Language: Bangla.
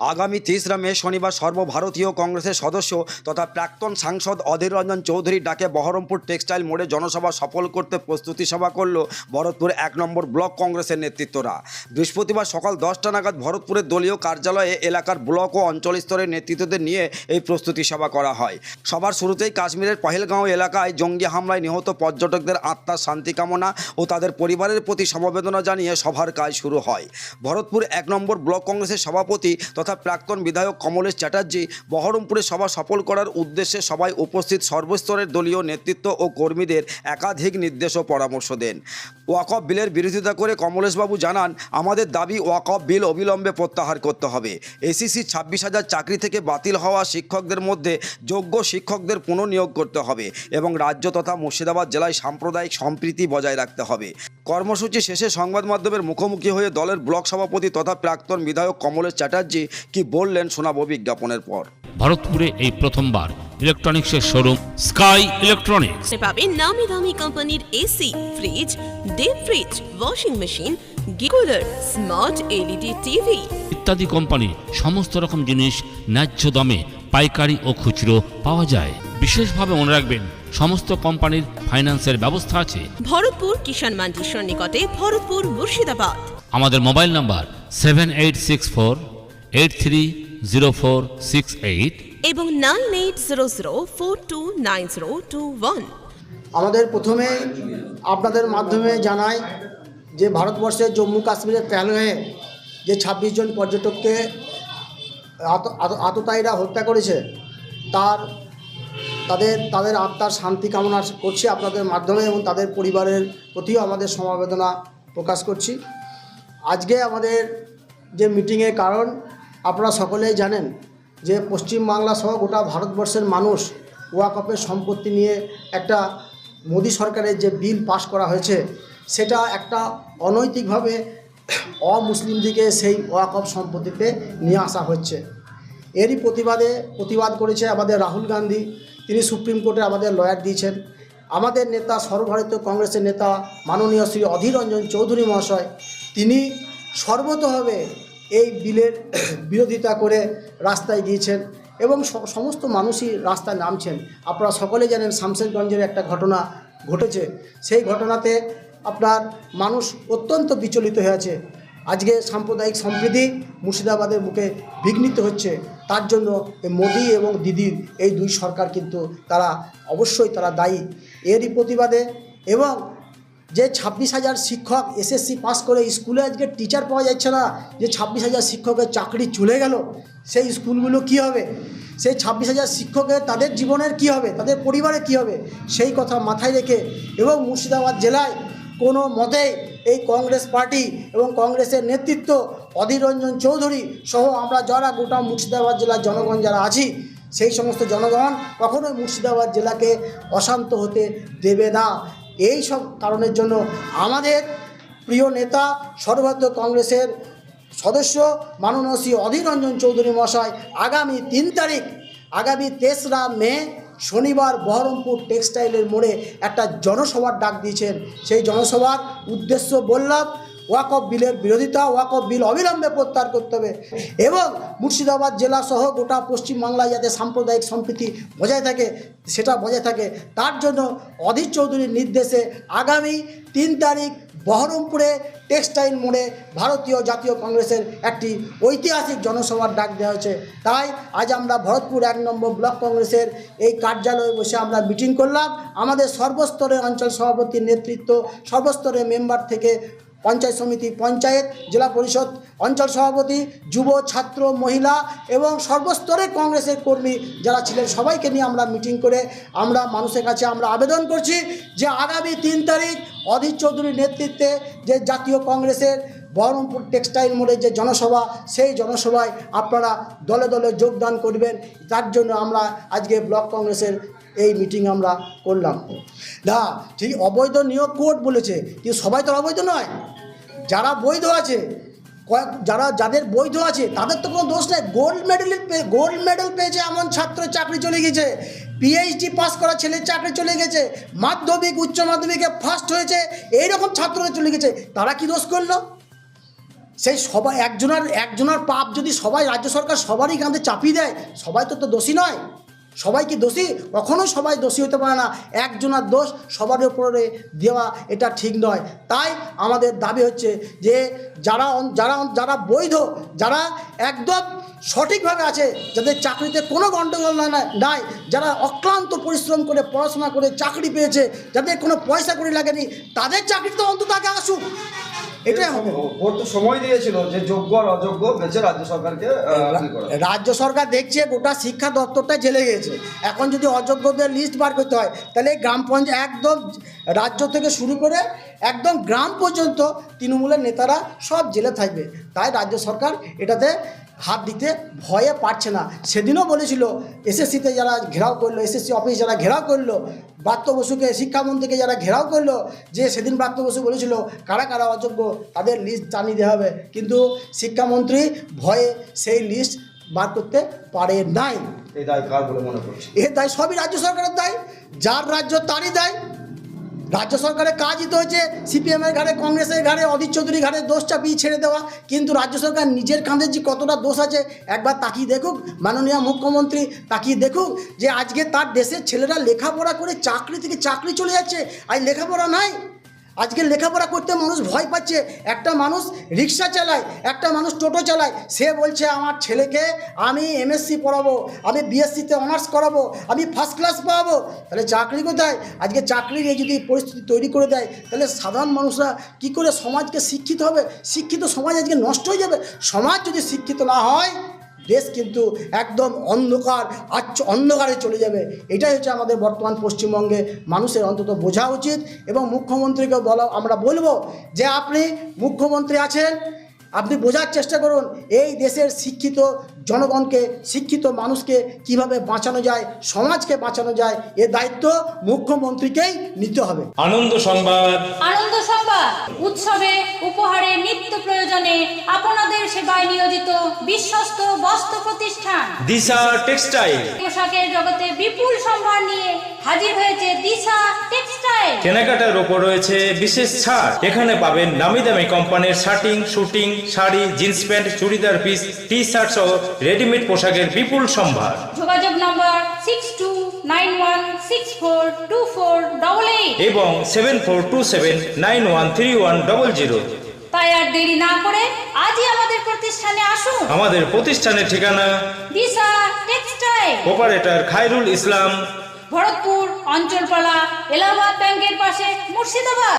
আগামী তেসরা মে শনিবার সর্বভারতীয় কংগ্রেসের সদস্য তথা প্রাক্তন সাংসদ অধীর রঞ্জন চৌধুরীর ডাকে বহরমপুর টেক্সটাইল মোড়ে জনসভা সফল করতে প্রস্তুতি সভা করল ভরতপুর এক নম্বর ব্লক কংগ্রেসের নেতৃত্বরা। বৃহস্পতিবার সকাল দশটা নাগাদ ভরতপুরের দলীয় কার্যালয়ে এলাকার ব্লক ও অঞ্চল স্তরের নেতৃত্বদের নিয়ে এই প্রস্তুতি সভা করা হয়। সবার শুরুতেই কাশ্মীরের পহেলগাঁও এলাকায় জঙ্গি হামলায় নিহত পর্যটকদের আত্মার শান্তি কামনা ও তাদের পরিবারের প্রতি সমবেদনা জানিয়ে সভার কাজ শুরু হয়। ভরতপুর এক নম্বর ব্লক কংগ্রেসের সভাপতি তথা প্রাক্তন বিধায়ক কমলেশ চ্যাটার্জি বহরমপুরে সভা সফল করার উদ্দেশ্যে সবাই উপস্থিত সর্বস্তরের দলীয় নেতৃত্ব ও কর্মীদের একাধিক নির্দেশ ও পরামর্শ দেন। ওয়াকফ বিলের বিরোধিতা করে কমলেশবাবু জানান, আমাদের দাবি ওয়াকফ বিল অবিলম্বে প্রত্যাহার করতে হবে। এসিসি ছাব্বিশ হাজার চাকরি থেকে বাতিল হওয়া শিক্ষকদের মধ্যে যোগ্য শিক্ষকদের পুনঃনিয়োগ করতে হবে এবং রাজ্য তথা মুর্শিদাবাদ জেলায় সাম্প্রদায়িক সম্প্রীতি বজায় রাখতে হবে। কর্মসূচি শেষে সংবাদ মাধ্যমের মুখোমুখি হয়ে দলের ব্লক সভাপতি তথা প্রাক্তন বিধায়ক কমলেশ চ্যাটার্জি কি বললেন শোনাবো বিজ্ঞাপনের পর। ভারতপুরে এই প্রথমবার ইলেকট্রনিক্সের শোরুম স্কাই ইলেকট্রনিক্স পাবেন নামি দামি কোম্পানির AC fridge deep fridge washing machine গিকুলার smart LED TV ইত্যাদি কোম্পানি সমস্ত রকম জিনিস ন্যায্য দামে পাইকারি ও খুচরো পাওয়া যায়। বিশেষভাবে মনে রাখবেন সমস্ত কোম্পানির ফাইন্যান্সের ব্যবস্থা আছে। ভরতপুর কিষাণ মান্ডির সন্নিকটে ভরতপুর মুর্শিদাবাদ। আমাদের mobile number seven eight six four eight three zero four six eight এবং nine eight zero zero four two nine zero two one আমাদের প্রথমে আপনাদের মাধ্যমে জানাই যে ভারতবর্ষের জম্মু কাশ্মীরের প্যালয়ে যে ছাব্বিশ জন পর্যটককে আত- আত- আততায়ীরা হত্যা করেছে তার তাদের তাদের আত্মার শান্তি কামনা করছি আপনাদের মাধ্যমে এবং তাদের পরিবারের প্রতিও আমাদের সমবেদনা প্রকাশ করছি। আজকে আমাদের যে মিটিংয়ের কারণ, আপনারা সকলেই জানেন যে পশ্চিমবাংলা সহ গোটা ভারতবর্ষের মানুষ ওয়াকপের সম্পত্তি নিয়ে একটা মোদী সরকারের যে বিল পাশ করা হয়েছে, সেটা একটা অনৈতিকভাবে অমুসলিমদিকে সেই ওয়াকফ সম্পত্তিতে নিয়ে আসা হচ্ছে। এরই প্রতিবাদে, প্রতিবাদ করেছে আমাদের রাহুল গান্ধী। তিনি সুপ্রিম কোর্টে আমাদের লয়ার দিয়েছেন। আমাদের নেতা, সর্বভারতীয় কংগ্রেসের নেতা মাননীয় শ্রী অধীর রঞ্জন চৌধুরী মহাশয়, তিনি সর্বতভাবে এই বিলের বিরোধিতা করে রাস্তায় গিয়েছেন এবং সমস্ত মানুষই রাস্তায় নামছেন। আপনারা সকলে জানেন শামশেরগঞ্জের একটা ঘটনা ঘটেছে। সেই ঘটনাতে আপনার মানুষ অত্যন্ত বিচলিত হয়ে আছে। আজকে সাম্প্রদায়িক সম্প্রীতি মুর্শিদাবাদের বুকে বিঘ্নিত হচ্ছে। তার জন্য মোদি এবং দিদির এই দুই সরকার কিন্তু তারা অবশ্যই তারা দায়ী। এরই প্রতিবাদে এবং যে ছাব্বিশ হাজার শিক্ষক এসএসসি পাস করে স্কুলে আজকে টিচার পাওয়া যাচ্ছে না, যে ছাব্বিশ হাজার শিক্ষকের চাকরি চলে গেল, সেই স্কুলগুলো কি হবে? সেই ছাব্বিশ হাজার শিক্ষকের তাদের জীবনের কি হবে? তাদের পরিবারে কি হবে? সেই কথা মাথায় রেখে এবং মুর্শিদাবাদ জেলায় কোনো মতেই এই কংগ্রেস পার্টি এবং কংগ্রেসের নেতৃত্ব অধীর রঞ্জন চৌধুরী সহ আমরা যারা গোটা মুর্শিদাবাদ জেলার জনগণ যারা আছি, সেই সমস্ত জনগণ কখনোই মুর্শিদাবাদ জেলাকে অশান্ত হতে দেবে না। এই সব কারণের জন্য আমাদের প্রিয় নেতা, সর্বভারতীয় কংগ্রেসের সদস্য মাননীয় শ্রী অধীর রঞ্জন চৌধুরী মহাশয় আগামী তিন তারিখ, আগামী তেসরা মে শনিবার বহরমপুর টেক্সটাইলের মোড়ে একটা জনসভার ডাক দিয়েছেন। সেই জনসভার উদ্দেশ্য বললাম ওয়াকফ বিলের বিরোধিতা, ওয়াকফ বিল অবিলম্বে প্রত্যাহার করতে হবে এবং মুর্শিদাবাদ জেলা সহ গোটা পশ্চিমবাংলায় যাতে সাম্প্রদায়িক সম্প্রীতি বজায় থাকে, সেটা বজায় থাকে, তার জন্য অধীর চৌধুরীর নির্দেশে আগামী তিন তারিখ বহরমপুরে টেক্সটাইল মোড়ে ভারতীয় জাতীয় কংগ্রেসের একটি ঐতিহাসিক জনসভার ডাক দেওয়া হয়েছে। তাই আজ আমরা ভরতপুর এক নম্বর ব্লক কংগ্রেসের এই কার্যালয়ে বসে আমরা মিটিং করলাম। আমাদের সর্বস্তরের অঞ্চল সভাপতির নেতৃত্ব, সর্বস্তরের মেম্বার থেকে পঞ্চায়েত সমিতি, পঞ্চায়েত, জেলা পরিষদ, অঞ্চল সভাপতি, যুব, ছাত্র, মহিলা এবং সর্বস্তরের কংগ্রেসের কর্মী যারা ছিলেন সবাইকে নিয়ে আমরা মিটিং করে আমরা মানুষের কাছে আমরা আবেদন করছি যে আগামী তিন তারিখ অধীর চৌধুরীর নেতৃত্বে যে জাতীয় কংগ্রেসের বহরমপুর টেক্সটাইল মোড়ের যে জনসভা, সেই জনসভায় আপনারা দলে দলে যোগদান করবেন। তার জন্য আমরা আজকে ব্লক কংগ্রেসের এই মিটিং আমরা করলাম। না, ঠিক অবৈধ নিয়োগ কোর্ট বলেছে, কিন্তু সবাই তো অবৈধ নয়। যারা বৈধ আছে, কয়েক, যারা, যাদের বৈধ আছে, তাদের তো কোনো দোষ নেই। গোল্ড মেডেল গোল্ড মেডেল পেয়েছে এমন ছাত্র, চাকরি চলে গেছে। পিএইচডি পাস করা ছেলের চাকরি চলে গেছে। মাধ্যমিক, উচ্চ মাধ্যমিকে ফার্স্ট হয়েছে। এইরকম ছাত্ররা চলে গেছে। তারা কি দোষ করল? সেই সবাই, একজনের একজনের পাপ যদি সবাই রাজ্য সরকার সবারই কাঁধে চাপিয়ে দেয়, সবাই তো তো দোষী নয়। সবাই কি দোষী? কখনো সবাই দোষী হতে পারে না। একজনের দোষ সবার উপরে দেওয়া এটা ঠিক নয়। তাই আমাদের দাবি হচ্ছে যে যারা যারা যারা বৈধ, যারা একদম সঠিকভাবে আছে, যাদের চাকরিতে কোনো গণ্ডগোল না নাই, যারা অক্লান্ত পরিশ্রম করে পড়াশোনা করে চাকরি পেয়েছে, যাদের কোনো পয়সা করি লাগেনি, তাদের চাকরি তো অন্তত আগে আসুক। এটাই আমাদের ভোট তো সময় দিয়েছিল যে যোগ্য আর অযোগ্য বেছে রাজ্য সরকারকে। রাজ্য সরকার দেখছে গোটা শিক্ষা দপ্তরটা জেলে গেছে। এখন যদি অযোগ্যদের লিস্ট বার করতে হয় তাহলে গ্রাম পঞ্চায়েত একদম রাজ্য থেকে শুরু করে একদম গ্রাম পর্যন্ত তৃণমূলের নেতারা সব জেলে থাকবে। তাই রাজ্য সরকার এটাতে হাত দিতে ভয়ে পারছে না। সেদিনও বলেছিল এসএসসিতে যারা ঘেরাও করল এসএসসি অফিস যারা ঘেরাও করল ব্রাত্য বসুকে শিক্ষামন্ত্রীকে যারা ঘেরাও করল যে সেদিন ব্রাত্য বসু বলেছিল কারা কারা অযোগ্য তাদের লিস্ট জানিয়ে দেওয়া হবে। কিন্তু শিক্ষামন্ত্রী ভয়ে সেই লিস্ট বার করতে পারে নাই। এই দায় কার বলে মনে করছে? এ দায় সবই রাজ্য সরকারের দায়। যার রাজ্য তারই দায়। রাজ্য সরকারের কাজই তো হচ্ছে সিপিএমের ঘাড়ে কংগ্রেসের ঘাড়ে অধীর চৌধুরীর ঘাড়ে দোষ চাপিয়ে ছেড়ে দেওয়া। কিন্তু রাজ্য সরকার নিজের কাঁধে যে কতটা দোষ আছে একবার তাকিয়ে দেখুক। মাননীয় মুখ্যমন্ত্রী তাকিয়ে দেখুক যে আজকে তার দেশের ছেলেরা লেখাপড়া করে চাকরি থেকে চাকরি চলে যাচ্ছে। আজ লেখাপড়া নাই। আজকে লেখাপড়া করতে মানুষ ভয় পাচ্ছে। একটা মানুষ রিক্সা চালায়, একটা মানুষ টোটো চালায়। সে বলছে, আমার ছেলেকে আমি এমএসসি পড়াবো, আমি বিএসসিতে অনার্স করাবো, আমি ফার্স্ট ক্লাস পাবো। তাহলে চাকরি কোথায়? আজকে চাকরির এই যদি পরিস্থিতি তৈরি করে দেয়, তাহলে সাধারণ মানুষরা কি করে সমাজকে শিক্ষিত হবে? শিক্ষিত সমাজ আজকে নষ্ট হয়ে যাবে। সমাজ যদি শিক্ষিত না হয় দেশ কিন্তু একদম অন্ধকার, আচ্ছ, অন্ধকারে চলে যাবে। এটাই হচ্ছে আমাদের বর্তমান পশ্চিমবঙ্গে মানুষের অন্তত বোঝা উচিত এবং মুখ্যমন্ত্রীকে বলা, আমরা বলব যে আপনি মুখ্যমন্ত্রী আছেন, আপনি বোঝার চেষ্টা করুন, এই দেশের শিক্ষিত জনগণকে শিক্ষিত মানুষকে কীভাবে বাঁচানো যায় সমাজকে বাঁচানো যায় এ দায়িত্ব মুখ্যমন্ত্রীকেই নিতে হবে। আনন্দ সংবাদ। আনন্দ সংবাদ। উৎসবে উপহারে নিত্য প্রয়োজনে আপনাদের সেবায় নিয়োজিত বিশ্বস্ত বস্ত্র প্রতিষ্ঠান। দিশা টেক্সটাইল। পোশাকের জগতে বিপুল সম্ভার নিয়ে হাজির হয়েছে দিশা টেক্সটাইল। কেনাকাটার ওপর রয়েছে বিশেষ ছাড়। এখানে পাবেন নামি দামি কোম্পানির shirting suiting sari jeans pant churidar piece T shirt সহ রেডিমেড পোশাকের বিপুল সম্ভার। যোগাযোগ নম্বর six two nine one six four two four double eight এবং seven four two seven nine one three one double zero তাই আর দেরি না করে আজই আমাদের প্রতিষ্ঠানে আসুন। আমাদের প্রতিষ্ঠানের ঠিকানা দিশা টেক্সটাইল। অপারেটর খায়রুল ইসলাম। ভরতপুর অঞ্চলপালা এলাহাবাদ ব্যাংকের পাশে মুর্শিদাবাদ।